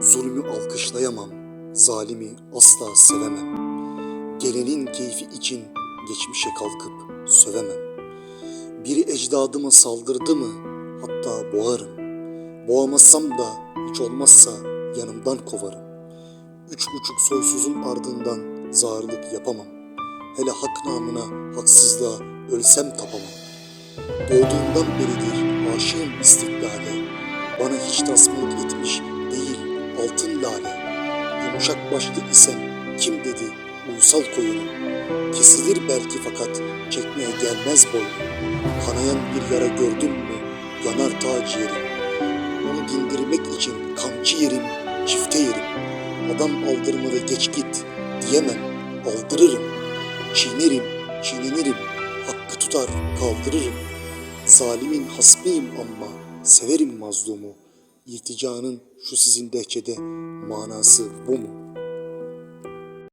Zulmü alkışlayamam, zalimi asla sevemem. Gelenin keyfi için geçmişe kalkıp sövemem. Biri ecdadıma saldırdı mı hatta boğarım. Boğamazsam da hiç olmazsa yanımdan kovarım. Üç buçuk soysuzun ardından zağırlık yapamam. Hele hak namına haksızlığa ölsem tapamam. Doğduğumdan beridir aşığım istiklale. Bana hiç değil altın lale. Yumuşak başlı isem kim dedi uysal koyunum. Kesilir belki fakat çekmeye gelmez boynu. Kanayan bir yara gördüm mü yanar ta ciğerim. Onu dindirmek için kamçı yerim, çifte yerim. Adam aldırmadı geç git diyemem, aldırırım. Çiğnerim, çiğnenirim, hakkı tutar kaldırırım. Zalimin hasmıyım ama severim mazlumu. İlticanın şu sizin dehçede manası bu mu?